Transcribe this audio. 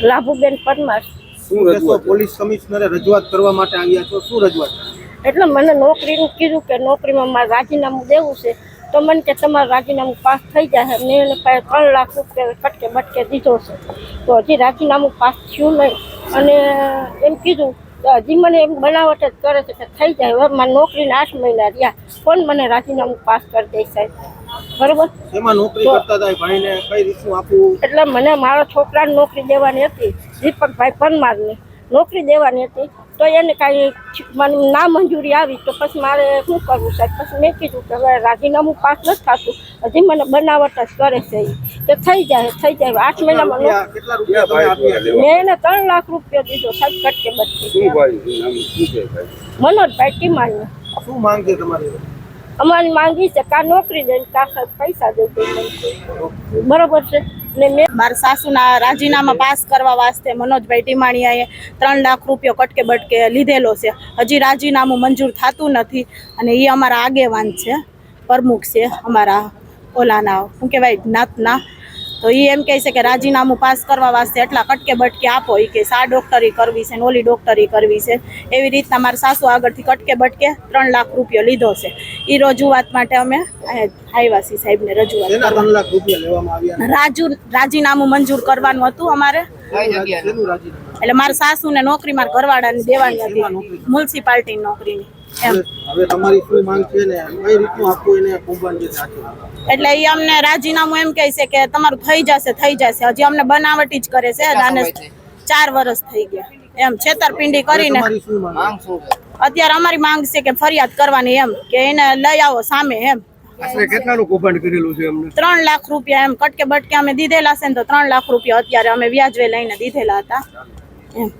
લાભુબેન પરમાર. શું રજૂઆત પોલીસ કમિશનરે રજૂઆત કરવા માટે આવ્યા છો? શું રજૂઆત? એટલે મને નોકરીનું કીધું કે નોકરીમાં મારે રાજીનામું દેવું છે. તો મને કે તમારું રાજીનામું પાસ થઈ જાય મેં એને પાસે ત્રણ લાખ રૂપિયા કટકે બટકે દીધો છે. તો હજી રાજીનામું પાસ થયું નહીં. અને એમ કીધું કે હજી મને એમ બનાવટ જ કરે છે કે થઈ જાય. હવે મારી નોકરીના આઠ મહિના રહ્યા. કોણ મને રાજીનામું પાસ કરી દે સાહેબ? બરોબર? એમાં નોકરી કરતા હતા ભાઈને કઈ રીતનું આપવું? એટલે મને મારા છોકરાને નોકરી દેવાની હતી દીપકભાઈ પરમારની નોકરી દેવાની હતી તો એને કાંઈ મને ના મંજૂરી આવી તો પછી મારે શું કરવું સાહેબ? પછી મેં કીધું કે હવે રાજીનામું પાસ નથી થતું હજી મને બનાવટ જ કરે છે. કે થઈ જાય થઈ જાય. આઠ મહિનામાં? મેં એને ત્રણ લાખ રૂપિયા દીધો સાહેબ કટકે બટકે મનોજભાઈ ટીમાની શું માંગ છે તમારી? અમારી માંગી છે કા નોકરી દે કા પૈસા દે બરોબર છે? ને મેં મારા સાસુના રાજીનામા પાસ કરવા વાસ્તે મનોજભાઈ ટીમાણીયાએ ત્રણ લાખ રૂપિયો કટકે બટકે લીધેલો છે. હજી રાજીનામું મંજૂર થતું નથી અને એ અમારા આગેવાન છે, પ્રમુખ છે અમારા ઓલાના. શું કહેવાય જ્ઞાતના. તો એ એમ કહે છે કે રાજીનામું પાસ કરવા વાસ્તે એટલા કટકે બટકે આપો. એ કે આ ડોક્ટરી કરવી છે ને ઓલી ડોક્ટરી કરવી છે. એવી રીતના મારા સાસુ આગળથી કટકે બટકે ત્રણ લાખ રૂપિયો લીધો છે. એ રજૂઆત માટે અમે અહીંયા આવ્યા છીએ સાહેબને રજૂઆત રાજુ રાજીનામું મંજૂર કરવાનું હતું અમારે. એટલે મારા સાસુને નોકરી મારા ઘરવાળાને દેવાની હતી. મ્યુનિસિપાલિટી નોકરીની. એમ. હવે- હવે તમારી શું માંગ છે ને? કઈ રીતનું આપવું એને કુંભાન એટલે એ અમને રાજીનામું એમ કહે છે કે તમારું થઈ જશે થઈ જશે. હજી અમને બનાવટી જ કરે છે અને ચાર વર્ષ થઈ ગયા. એમ છેતરપિંડી કરીને. તમારી શું માંગ અત્યારે અમારી માંગ છે કે ફરિયાદ કરવાની એમ કે એને લઈ આવો સામે એમ. કેટલાનું કૌભાંડ કરેલું છે અમને ત્રણ લાખ રૂપિયા એમ કટકે બટકે અમે દીધેલા છે ને તો ત્રણ લાખ રૂપિયા અત્યારે અમે વ્યાજવે લઈને દીધેલા હતા. એમ.